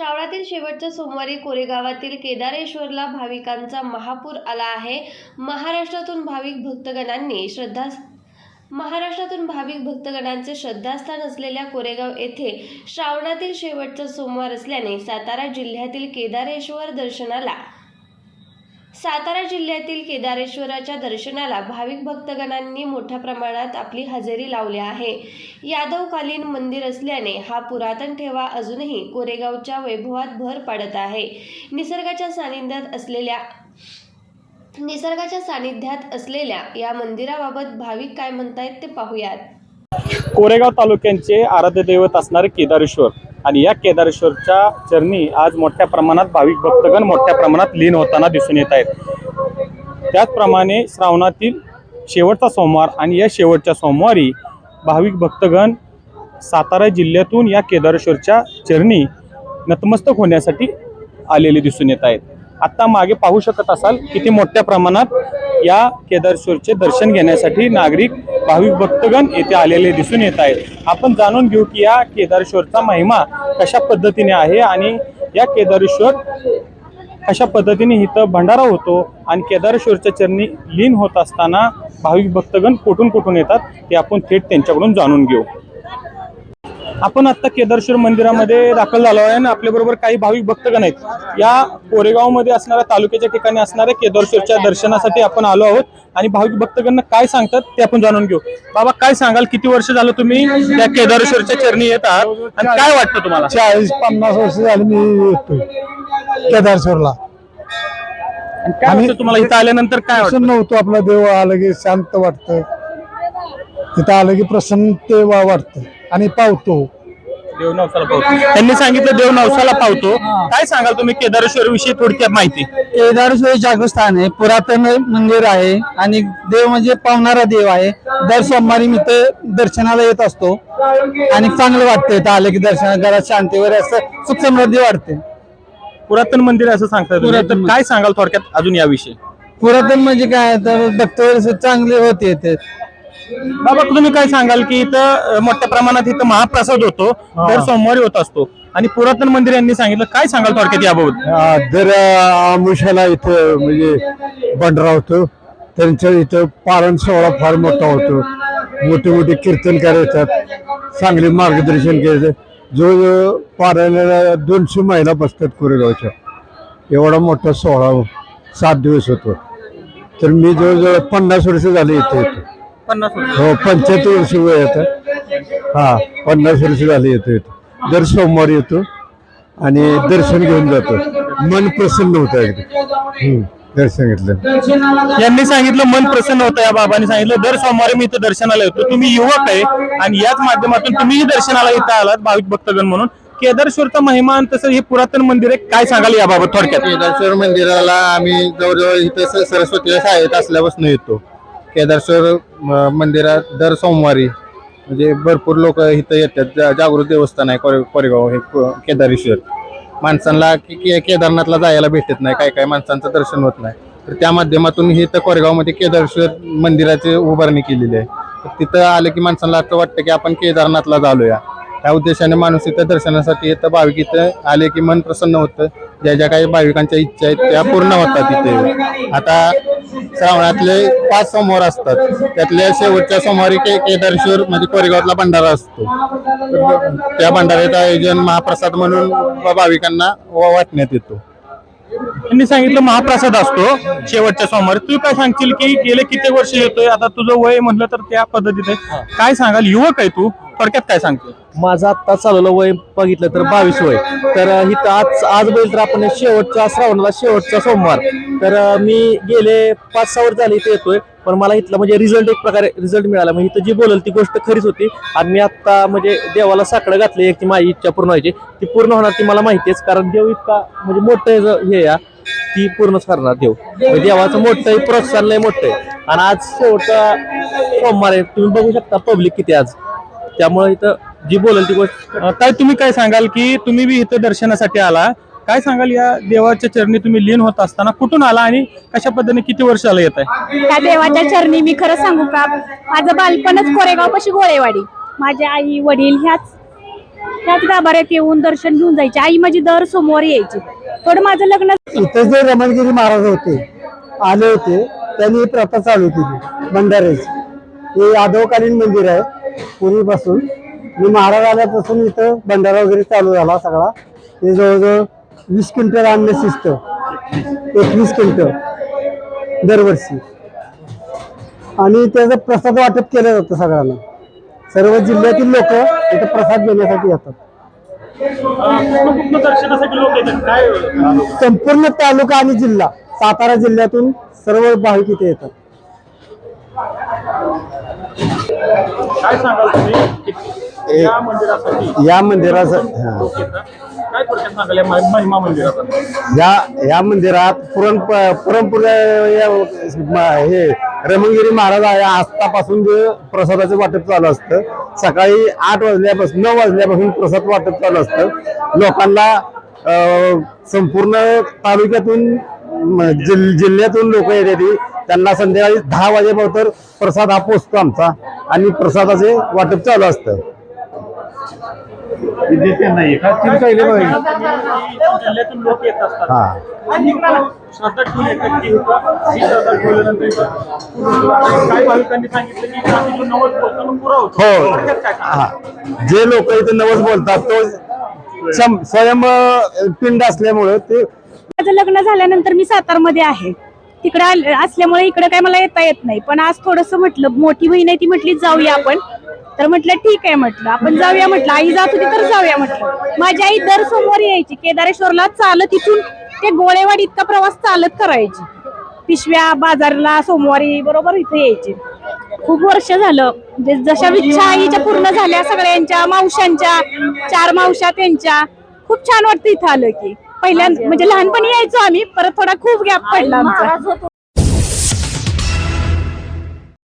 श्रावणातील शेवटच्या सोमवारी कोरेगावातील केदारेश्वरला भाविकांचा महापूर आला आहे. महाराष्ट्रातून भाविक भक्तगणांनी श्रद्धा महाराष्ट्रातून भाविक भक्तगणांचे श्रद्धास्थान असलेल्या कोरेगाव येथे श्रावणातील शेवटचा सोमवार असल्याने सातारा जिल्ह्यातील केदारेश्वर दर्शनाला सातारा जिल्ह्यातील केदारेश्वराच्या दर्शनाला भाविक भक्तगणांनी मोठ्या प्रमाणात आपली हजेरी लावली आहे. यादवकालीन मंदिर असल्याने हा पुरातन ठेवा अजूनही कोरेगावच्या वैभवात भर पाडत आहे. निसर्गाच्या सानिध्यात असलेल्या निसर्गाच्या सानिध्यात असलेल्या या मंदिराबाबत भाविक काय म्हणतायत ते पाहूयात. कोरेगाव तालुक्यांचे आराध्य दैवत असणारे केदारेश्वर. आणि या केदारेश्वरच्या चरणी आज मोठ्या प्रमाणात भाविक भक्तगण मोठ्या प्रमाणात लीन होताना दिसून येत आहेत. त्याचप्रमाणे श्रावणातील शेवटचा सोमवार आणि या शेवटच्या सोमवारी भाविक भक्तगण सातारा जिल्ह्यातून या केदारेश्वरच्या चरणी नतमस्तक होण्यासाठी आलेले दिसून येत आहेत. आत्ता मागे पाहू शकत असाल किती मोठ्या प्रमाणात या केदारेश्वरचे दर्शन घेण्यासाठी नागरिक भाविक भक्तगण येथे आलेले दिसून येत आहेत. आपण जाणून घेऊ की या केदारेश्वरचा महिमा कशा पद्धतीने आहे आणि या केदारेश्वर कशा पद्धतीने इथं भंडारा होतो आणि केदारेश्वरच्या चरणी लीन होत असताना भाविक भक्तगण कुठून कुठून येतात ते आपण थेट त्यांच्याकडून जाणून घेऊ. आपण आता केदारेश्वर मंदिरामध्ये दाखल झालो आहे आणि आपल्या बरोबर काही भाविक भक्तगण आहेत. या कोरेगावमध्ये असणाऱ्या तालुक्याच्या ठिकाणी असणाऱ्या केदारेश्वरच्या दर्शनासाठी आपण आलो आहोत आणि भाविक भक्तगण काय सांगतात ते आपण जाणून घेऊ. बाबा काय सांगाल? किती वर्ष झालं तुम्ही त्या केदारेश्वरच्या चरणी येत आहात आणि काय वाटतं तुम्हाला? चाळीस पन्नास वर्ष झाली मी येतोय केदारेश्वरला. आणि काय वाटतं तुम्हाला? इथं आल्यानंतर काय वाटतं? प्रसन्न होतो आपला देव आलं की शांत वाटतं. तिथं आलं की प्रसन्न ते वा- वाटतं. आणि पावतो. देव नवसाला पावतो. त्यांनी सांगितलं देव नवसाला पावतो. काय सांगाल तुम्ही केदारेश्वर विषयी थोडक्यात माहिती? केदारेश्वर जागृतस्थान आहे पुरातन मंदिर आहे आणि देव म्हणजे पावणारा देव आहे. दर सोमवारी मी ते दर्शनाला येत असतो आणि चांगलं वाटतं इथं आलं की दर्शन घरात शांती वगैरे असं सुख समृद्धी वाटते. पुरातन मंदिर आहे असं सांगताय तुम्ही. पुरातन. काय सांगाल थोडक्यात अजून याविषयी? पुरातन म्हणजे काय? तर भक्त वगैरे चांगले होते ते बाबा तुम्ही काय सांगाल की इथं मोठ्या प्रमाणात इथं महाप्रसाद होतो दर सोमवारी होत असतो. आणि पुरातन मंदिर यांनी सांगितलं काय सांगाल थोडक्यात याबाबत? दर आमुषाला इथं म्हणजे बंडरा होतो त्यांच्या इथं पारण सोहळा फार मोठा होतो. मोठे मोठे कीर्तनकार येतात चांगले मार्गदर्शन केलं. जो जो पारायणाला दोनशे महिला बसतात कोरेगावच्या. एवढा मोठा सोहळा सात दिवस होतो. तर मी जवळजवळ पन्नास वर्ष झाले इथे येतो. पन्नास वर्ष. हो पंच्याहत्तर वर्ष वय आता. हा पन्नास वर्ष झाले येतो येतो दर सोमवारी येतो आणि दर्शन घेऊन जातो. मन प्रसन्न होतं अगदी. हम्म, दर्शन घेतलं. यांनी सांगितलं मन प्रसन्न होतं या बाबांनी सांगितलं दर सोमवारी मी इथं दर्शनाला येतो. तुम्ही युवक आहे आणि याच माध्यमातून तुम्हीही दर्शनाला इथं आलात भाविक भक्तगण म्हणून. केदारेश्वरचा महिमा आणि तसं हे पुरातन मंदिर आहे काय सांगाल याबाबत थोडक्यात? केदारेश्वर मंदिराला आम्ही जवळजवळ इथे सरस्वतीला शाळेत असल्यापासून येतो. केदारेश्वर मंदिरात दर सोमवारी म्हणजे भरपूर लोक इथं येतात. जा- जागृत देवस्थान आहे कोरे कोरेगाव हे केदारेश्वर माणसांना की के- केदारनाथला जायला भेटत नाही काय काय माणसांचं दर्शन होत नाही. तर त्या माध्यमातून हे तर कोरेगावमध्ये केदारेश्वर मंदिराची उभारणी केलेली आहे. तर तिथं आलं की माणसांना असं वाटतं की आपण केदारनाथला जालोया त्या उद्देशाने माणूस इथं दर्शनासाठी येतं भाविक इथं आले की मन प्रसन्न होतं. ज्या ज्या काही भाविकांच्या इच्छा आहेत त्या पूर्ण होतात इथे. आता श्रावणातले पाच सोमवार असतात. त्यातल्या शेवटच्या सोमवारी के केदारेश्वर म्हणजे कोरेगावातला भंडारा असतो. त्या भंडाऱ्याचं आयोजन महाप्रसाद म्हणून भाविकांना वाटण्यात येतो. त्यांनी सांगितलं महाप्रसाद असतो शेवटच्या सोमवारी. तू काय सांगशील की गेले किती वर्ष येतोय? आता तुझं वय म्हटलं तर त्या पद्धतीत आहे. काय सांगाल? युवक आहे तू. थोडक्यात काय सांगतो माझं आत्ता चालवलं वय बघितलं तर बावीस वय. तर इथं आज आज बघितलं तर आपण शेवटचा श्रावणाला शेवटचा सोमवार. तर मी गेले पाच सहा वर्ष झाले इथे येतोय. पण मला इथला म्हणजे रिझल्ट एक प्रकारे रिझल्ट मिळाला. म्हणजे इथं जी बोलल ती गोष्ट खरीच होती. आणि मी आत्ता म्हणजे देवाला साकडं घातली एक ती माझी इच्छा पूर्ण व्हायची. ती पूर्ण होणार ती मला माहितीच कारण देव इतका म्हणजे मोठं हे या ती पूर्णच करणार देव. म्हणजे देवाचं मोठं आहे, प्रोत्साहन लय मोठं आहे. आणि आज शेवटचा सोमवार आहे. तुम्ही बघू शकता पब्लिक किती आज. त्यामुळे इथं जी बोलल ती गोष्ट. ताई तुम्ही काय सांगाल की तुम्ही बी इथं दर्शनासाठी आला? काय सांगाल या देवाच्या चरणी तुम्ही लीन होत असताना? कुठून आला आणि कशा पद्धतीने किती वर्ष आला येत आहे? त्या देवाच्या चरणी मी खरं सांगू का? माझं बालपणच कोरेगाव पाशी गोळेवाडी. माझे आई वडील ह्याच त्याच गाभाऱ्यात येऊन दर्शन घेऊन जायचे. आई माझी दर सोमवारी यायची. थोडं माझं लग्न इथं जे रमणगिरी महाराज होते आले होते त्यांनी ही प्रथा चालू केली भंडाऱ्याची हे यादवकालीन मंदिर आहे पूर्वीपासून मी महाराज आल्यापासून इथं भंडारा वगैरे चालू झाला सगळा. हे जवळजवळ वीस क्विंटल अन्न शिस्त. एकवीस क्विंटल दरवर्षी. आणि त्याचं प्रसाद वाटप केलं जातं सगळ्यांना. सर्व जिल्ह्यातील लोक इथं प्रसाद घेण्यासाठी येतात. संपूर्ण तालुका आणि जिल्हा सातारा जिल्ह्यातून सर्व भाविक इथे येतात. काय सांगाल तुम्ही? या मंदिरासाठी या काय थोडक्यात या महि- महिमा मंदिराचा? या या मंदिरात पुरण म- हे रमणगिरी महाराज या आस्थापासून जे प्रसादाचं वाटप चालू असतं. सकाळी आठ वाजल्यापासून नऊ वाजल्यापासून प्रसाद वाटप चालू असतं. लोकांना अं, संपूर्ण तालुक्यातून म, जिल- जिल्ह्यातून लोक येतात. त्यांना संध्याकाळी दहा वाजेपर्यंत प्रसाद हा पोचतो आमचा. आणि प्रसादाचे वाटप चालू असतं. जिल्ह्यातून लोक येत असतात. हा. आणि श्रद्धा ठेवून येतात की? इथं ही श्रद्धा ठेवल्यानंतर इथं काही भाविकांनी सांगितलं की इथं नवस बोलताना पुरा होतो. हो. थोडक्यात काय सांगाल? हा. जे लोक इथे नवस बोलतात तो सम- स्वयं अं, पिंड असल्यामुळे ते माझं लग्न झाल्यानंतर मी सातारमध्ये आहे. तिकडे असल्यामुळे इकडे काय मला येता येत नाही. पण आज थोडस म्हटलं मोठी बहीण आहे ती म्हटली जाऊया आपण. तर म्हटलं ठीक आहे म्हटलं. आपण जाऊया म्हटलं. आई जात होती तर जाऊया म्हटलं. माझी आई दर सोमवारी यायची. केदारेश्वरला चालत इथून ते गोळेवाडी इतका प्रवास चालत करायची. पिशव्या बाजारला सोमवारी बरोबर इथे यायची. खूप वर्ष झालं. म्हणजे जशा इच्छा आईच्या पूर्ण झाल्या सगळ्यांच्या मावशांच्या चार मावशा त्यांच्या. खूप छान वाटतं इथं आलं की. पहिल्या म्हणजे लहानपणी यायचो आम्ही परत थोडा खूप गॅप पडला आमचा.